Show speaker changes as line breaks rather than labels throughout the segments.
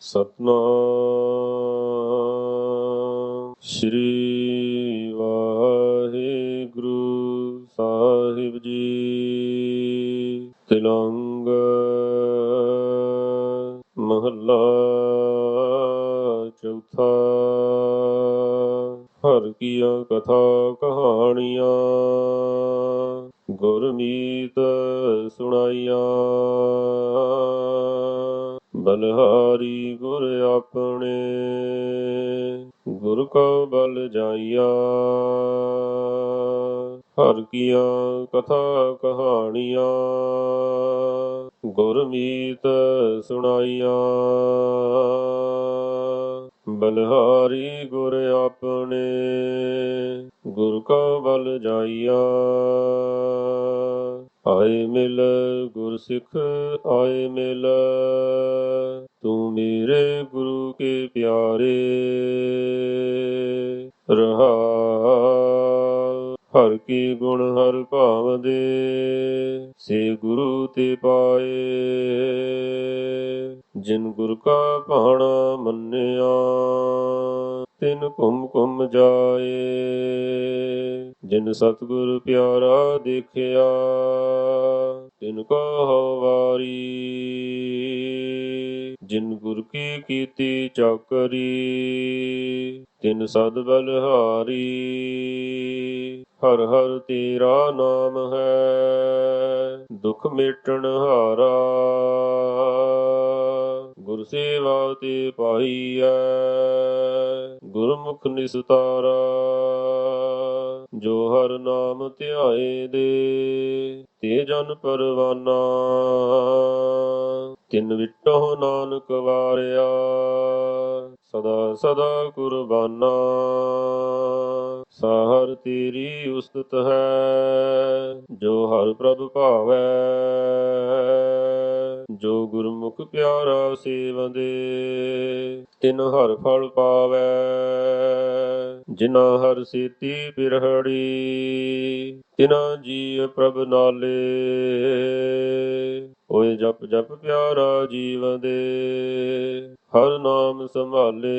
ਸਤਨਾਮ ਸ੍ਰੀ ਵਾਹਿਗੁਰੂ ਸਾਹਿਬ ਜੀ। ਤਿਲੰਗ ਮਹੱਲਾ ਚੌਥਾ। ਹਰ ਕੀਆਂ ਕਥਾ ਕਹਾਣੀਆਂ ਗੁਰਮੀਤ ਸੁਣਾਈਆਂ। ਬਲਹਾਰੀ ਗੁਰ ਆਪਣੇ, ਗੁਰ ਕੋ ਬਲ ਜਾਈਆ। ਹਰ ਕੀਆਂ ਕਥਾ ਕਹਾਣੀਆਂ ਗੁਰਮੀਤ ਸੁਣਾਈਆਂ। ਬਲਹਾਰੀ ਗੁਰ ਆਪਣੇ, ਗੁਰ ਕਾ ਬਲ ਜਾਈਆ। ਆਏ ਮਿਲ ਗੁਰ ਸਿੱਖ ਆਏ ਮਿਲ ਪਿਆਰੇ ਰਹਾ। ਹਰ ਕੀ ਗੁਣ ਹਰ ਭਾਵਦੇ ਸੇ ਗੁਰੂ ਤੇ ਪਾਏ। ਜਿਨ ਗੁਰ ਕਾ ਭਾਣਾ ਮੰਨਿਆ, ਤਿਨ ਘੁੰਮ ਘੁੰਮ ਜਾਏ। ਜਿਨ ਸਤਿਗੁਰ ਪਿਆਰਾ ਦੇਖਿਆ, ਤਿਨ ਕੋ ਹਉ ਵਾਰੀ ਜਿਨ ਗੁਰ ਕੀ ਕੀਤੀ ਚਾਕਰੀ, ਤਿਨ ਸਦ ਬਲਹਾਰੀ। ਹਰ ਹਰ ਤੇਰਾ ਨਾਮ ਹੈ, ਦੁਖ ਮੇਟਣ ਹਾਰਾ। ਗੁਰ ਸੇਵਾ ਤੇ ਪਾਈਐ ਗੁਰਮੁਖ ਨਿਸਤਾਰਾ। ਜੋ ਹਰ ਨਾਮ ਧਿਆਏ ਦੇ ਤੇ ਜਨ ਪਰਵਾਨਾ। ਤਿਨ ਵਿਟੋ ਨਾਨਕ ਵਾਰਿਆ। ਸਦਾ ਸਦਾ ਕੁਰਬਾਨਾ। ਸਾਹਰ ਤੇਰੀ ਉਸਤਤ ਹੈ, ਜੋ ਹਰ ਪ੍ਰਭ ਭਾਵੈ। ਜੋ ਗੁਰਮੁਖ ਪਿਆਰਾ ਸੇਵੰਦੇ ਤਿਨ ਹਰ ਫਲ ਪਾਵੈ। ਜਿਨਾ ਹਰ ਸੀਤੀ ਬਿਰਹੜੀ ਤਿਨਾ ਜੀ ਪ੍ਰਭ ਨਾਲੇ, ਓਏ ਜਪ ਜਪ ਪਿਆਰਾ ਜੀਵ ਦੇ, ਹਰ ਨਾਮ ਸੰਭਾਲੇ,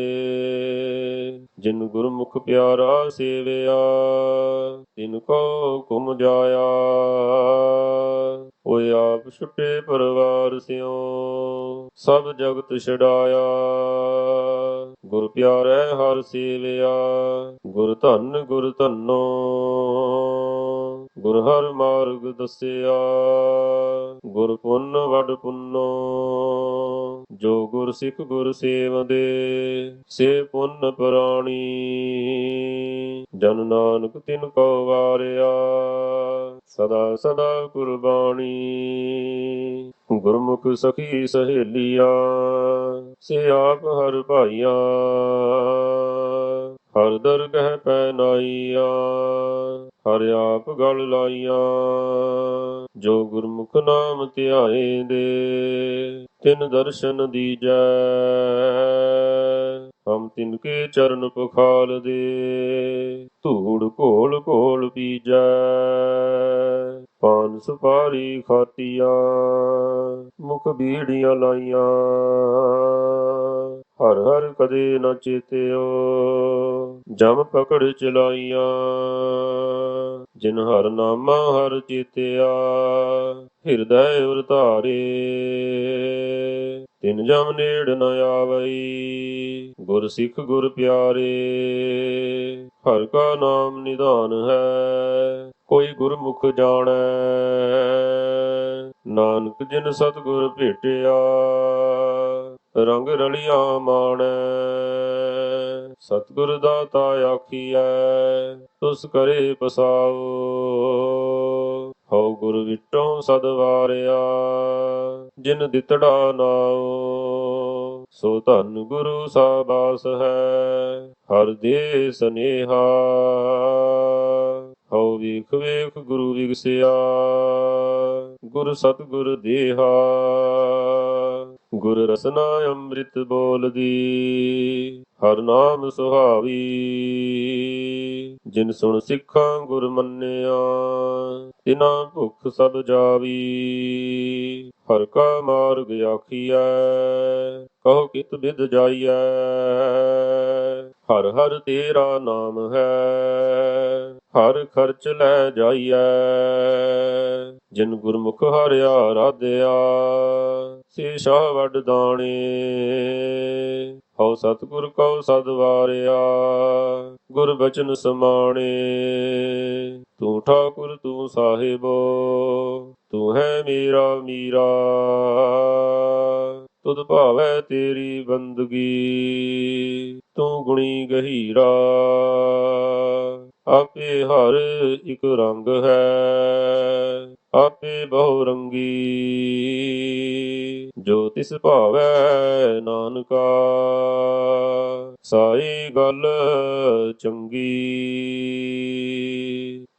ਜਿਨ ਗੁਰਮੁਖ ਪਿਆਰਾ ਸੇਵਿਆ, ਤਿਨ ਕੋ ਕੁਮ ਜਾਇਆ। ਓਏ ਆਪ ਛੁੱਟੇ ਪਰਵਾਰ ਸਿਓ ਸਭ ਜਗਤ ਛਡਾਇਆ। ਗੁਰ ਪਿਆਰੇ ਹਰ ਸੇਵਿਆ, ਗੁਰ ਧੰਨ ਗੁਰ ਧੰਨੋ। ਗੁਰ ਹਰ ਮਾਰਗ ਦੱਸਿਆ, ਗੁਰ ਪੁੰਨ ਵਡ ਪੁੰਨੋ। ਜੋ ਗੁਰ ਸਿੱਖ ਗੁਰ ਸੇਵਦੇ, ਸੇ ਪੁੰਨ ਪ੍ਰਾਣੀ। ਜਨ ਨਾਨਕ ਤਿਨ ਕੋ ਵਾਰਿਆ, ਸਦਾ ਸਦਾ ਕੁਰਬਾਨੀ। ਗੁਰਮੁਖ ਸਖੀ ਸਹੇਲੀਆਂ, ਸੇ ਆਪ ਹਰ ਭਾਈਆਂ। ਹਰ ਦਰਗਹਿ ਪੈ ਨਾਈਆਂ, ਹਰ ਆਪ ਗਲ ਲਾਈਆਂ। ਜੋ ਗੁਰਮੁਖ ਨਾਮ ਧਿਆਏ ਦੇ, ਤਿਨ ਦਰਸ਼ਨ ਦੀਜੈ। ਹਮ ਤਿਨ ਕੇ ਚਰਨ ਪਖਾਲ ਦੇ। ਧੂੜ ਘੋਲ ਘੋਲ ਪੀਜੈ, ਪਾਨ ਸੁਪਾਰੀ ਖਾਤੀਆਂ, ਮੁਖ ਬੀੜੀਆਂ ਲਾਈਆਂ। ਹਰ ਹਰ ਕਦੇ ਨਾ ਚੇਤਿਓ, ਜਮ ਪਕੜ ਚਲਾਈਆਂ। ਜਿਨ ਹਰ ਨਾਮਾ ਹਰ ਚੇਤਿਆ, ਹਿਰਦੈ ਉਰ ਧਾਰੇ। ਤਿਨ ਜਮ ਨੇੜ ਨ ਆਵਈ, ਗੁਰ ਸਿੱਖ ਗੁਰ ਪਿਆਰੇ, ਹਰ ਕਾ ਨਾਮ ਨਿਧਾਨ ਹੈ, ਕੋਈ ਗੁਰਮੁਖ ਜਾਣੈ। ਨਾਨਕ ਜਿਨ ਸਤਿਗੁਰ ਭੇਟਿਆ, ਰੰਗ ਰਲੀਆਂ ਮਾਣ। ਸਤਿਗੁਰ ਦਾਤਾ ਆਖੀਐ, ਤੁਸ ਕਰੇ ਪਸਾਓ। ਹਉ ਗੁਰ ਵਿਟੋਂ ਸਦ ਵਾਰਿਆ, ਜਿਨ ਦਿੱਤੜਾ ਨਾਉ, ਸੋ ਧੰਨ ਗੁਰੂ ਸਾਬਾਸ ਹੈ, ਹਰ ਦੇ ਸਨੇਹਾ। ਹਉ ਵੇਖ ਵੇਖ ਗੁਰੂ ਵਿਗਸਿਆ, ਗੁਰ ਸਤਿਗੁਰ ਦੇਹਾ। ਗੁਰ ਰਸਨਾ ਅੰਮ੍ਰਿਤ ਬੋਲਦੀ, ਹਰ ਨਾਮ ਸੁਹਾਵੀ। ਜਿਨ ਸੁਣ ਸਿੱਖਾਂ ਗੁਰ ਮੰਨਿਆ, ਤਿਨਾ ਭੁਖ ਸਭ ਜਾਵੀ। ਹਰ ਕਾ ਮਾਰਗ ਆਖੀਐ, ਕਹੋ ਕਿਤ ਬਿਦ ਜਾਈਐ। ਹਰ ਹਰ ਤੇਰਾ ਨਾਮ ਹੈ, ਹਰ ਖਰਚ ਲੈ ਜਾਈਐ। ਜਿਨ ਗੁਰਮੁਖ ਹਰਿਆ ਰਾਧਿਆ ਸੇ ਸ਼ਾਹ ਵੱਡ ਦਾਣੇ। ਹਉ ਸਤਿਗੁਰ ਕਉ ਸਦ ਵਾਰਿਆ, ਗੁਰ ਬਚਨ ਸਮਾਣੇ। ਤੂੰ ਠਾਕੁਰ ਤੂੰ ਸਾਹਿਬ, ਤੂੰ ਹੈ ਮੇਰਾ ਮੀਰਾ। ਤੁਧ ਭਾਵੈ ਤੇਰੀ ਬੰਦਗੀ। ਗੁਣੀ ਗਹੀਰਾ। ਆਪੇ ਹਰ ਇਕ ਰੰਗ ਹੈ, ਆਪੇ ਬਹੁ ਰੰਗੀ। ਜੋ ਤਿਸ ਭਾਵੈ ਨਾਨਕਾ, ਸਾਈ ਗੱਲ ਚੰਗੀ।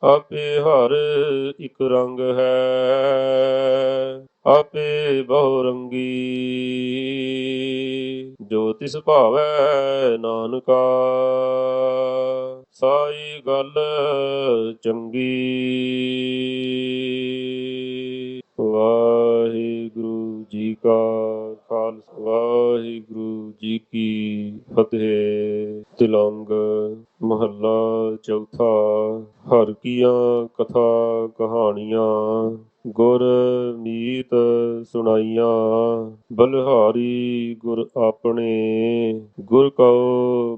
ਆਪੇ ਹਰ ਇਕ ਰੰਗ ਹੈ, ਆਪੇ ਬਹੁ ਰੰਗੀ। ਜੋ ਤਿਸ ਭਾਵੈ ਨਾਨਕਾ। ਸਾਈ ਗੱਲ ਚੰਗੀ। ਵਾਹਿਗੁਰੂ ਜੀ ਕਾ ਖਾਲਸਾ। ਵਾਹਿਗੁਰੂ ਜੀ ਕੀ ਫਤਿਹ। ਤਿਲੰਗ ਮਹੱਲਾ ਚੌਥਾ ਹਰ ਕੀਆਂ ਕਥਾ ਕਹਾਣੀਆਂ ਗੁਰ ਮੀਤ ਸੁਣਾਈਆਂ ਬਲਹਾਰੀ ਗੁਰ ਆਪਣੇ ਗੁਰ ਕਉ